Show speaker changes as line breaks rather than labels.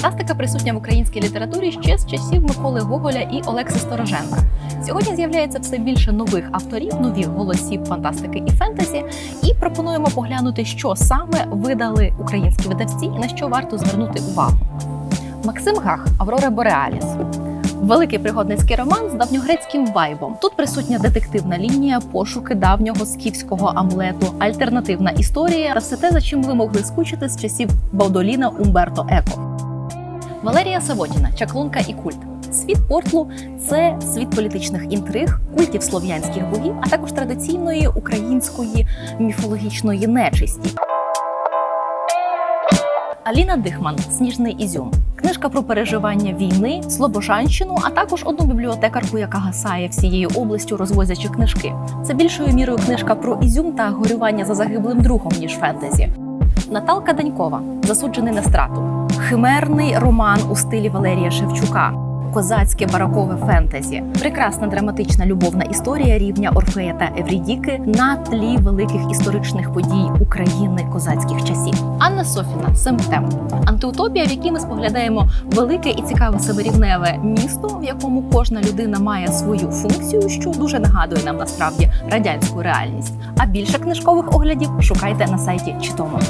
Фантастика присутня в українській літературі ще з часів Миколи Гоголя і Олекси Стороженка. Сьогодні з'являється все більше нових авторів, нових голосів фантастики і фентезі. І пропонуємо поглянути, що саме видали українські видавці і на що варто звернути увагу. Максим Гах, Аврора Бореаліс. Великий пригодницький роман з давньогрецьким вайбом. Тут присутня детективна лінія, пошуки давнього скіфського амулету, альтернативна історія та все те, за чим ви могли скучити з часів Баудоліна Умберто Еко. Валерія Савотіна, Чаклунка і культ. Світ портлу це світ політичних інтриг, культів слов'янських богів, а також традиційної української міфологічної нечисті. Аліна Дихман Сніжний ізюм. Книжка про переживання війни, Слобожанщину, а також одну бібліотекарку, яка гасає всією областю, розвозячи книжки. Це більшою мірою книжка про ізюм та горювання за загиблим другом, ніж фентезі. Наталка Данькова Засуджений на страту. Химерний роман у стилі Валерія Шевчука. Козацьке баракове фентезі, прекрасна драматична любовна історія рівня Орфея та Еврідіки на тлі великих історичних подій України козацьких часів. Анна Софіна Семптем антиутопія, в якій ми споглядаємо велике і цікаве себерівневе місто, в якому кожна людина має свою функцію, що дуже нагадує нам насправді радянську реальність. А більше книжкових оглядів шукайте на сайті Читомо.